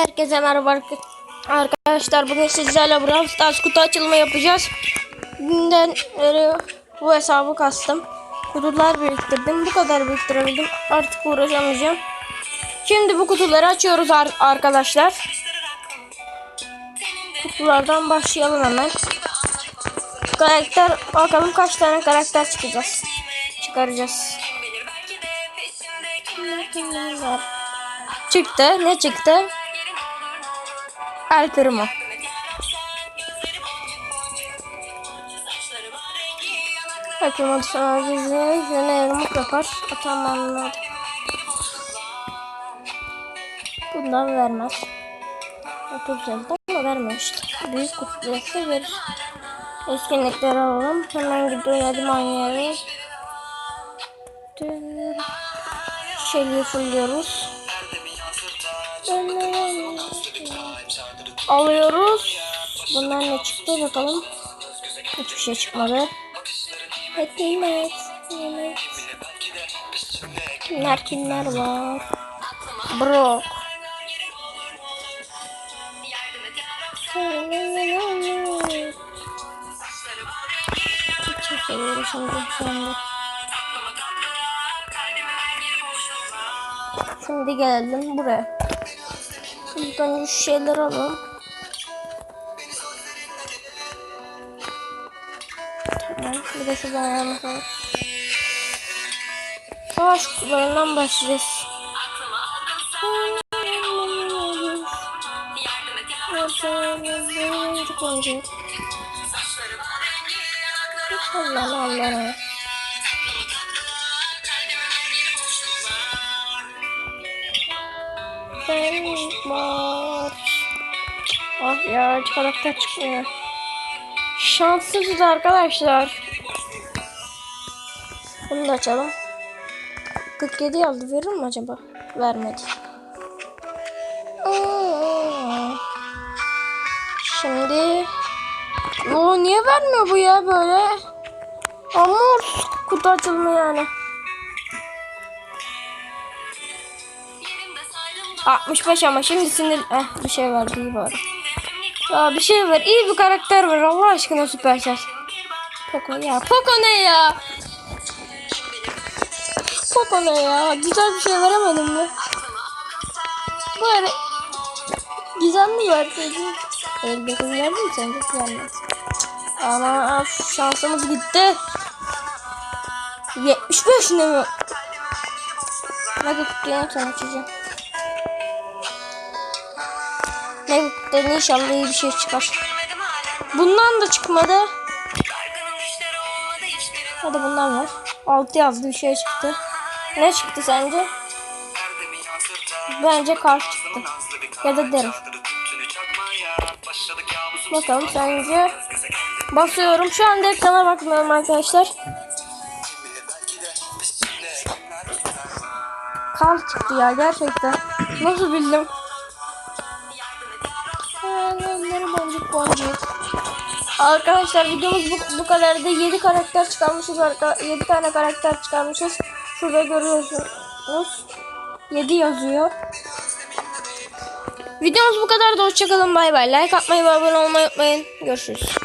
Herkese merhaba ark- arkadaşlar. Bugün sizlerle Brawl Stars kutu açılımı yapacağız. Günden beri bu hesabı kastım. Kutular biriktirdim. Bu kadar biriktirebildim. Artık uğraşamayacağım. Şimdi bu kutuları açıyoruz ar- arkadaşlar. Kutulardan başlayalım hemen. Karakter bakalım kaç tane karakter çıkacağız. Çıkaracağız. Çıktı. Ne çıktı? El kırımı. Sana dizi. Yine yumruk yapar. Atamanlar. Bundan vermez. 30 yılda ama vermiyor işte. Büyük kutluysa verir. Eskinlikleri alalım. Hemen hadi aynı yere. Şeyi fulluyoruz. Alıyoruz. Bundan ne çıktı bakalım. Hiçbir şey çıkmadı. Hekmet. Hekmet. Kimler kimler var? Brock. Çok seviyorum şimdi anda. Şimdi geldim buraya. Önce şu şeyleri alalım. Tamam. Bir de şuradan ayağımız var. Savaş kutularından başlayacağız. Allah Allah. Ben var. Ah ya hiç karakter çıkmıyor. Şanssızız arkadaşlar. Bunu da açalım. 47 yazdı verir mi acaba? Vermedi. Şimdi Yo niye vermiyor bu ya böyle? Amor kutu açılımı yani. 65 ama şimdi sinir... Eh bir şey var iyi bari. Ya bir şey var iyi bir karakter var Allah aşkına Supercell. Poco ya Poco ne ya? Poco ne ya? Güzel bir şey veremedim mi? Böyle gizemli verseydin. Elde verdin mi sence? Vermez. Ama şansımız gitti. 75 ne mi? Hadi kutuyu açacağım. Dedi inşallah iyi bir şey çıkar. Bundan da çıkmadı. Hadi bundan var. 6 yazdı bir şey çıktı. Ne çıktı sence? Bence kart çıktı. Ya da derim. Bakalım sence. Basıyorum. Şu anda ekrana bakmıyorum arkadaşlar. Kart çıktı ya gerçekten. Nasıl bildim? Boncuk. Arkadaşlar videomuz bu, bu kadardı. 7 karakter çıkarmışız. 7 tane karakter çıkarmışız. Şurada görüyorsunuz. 7 yazıyor. Videomuz bu kadar da hoşçakalın bay bay. Like atmayı ve abone olmayı unutmayın. Görüşürüz.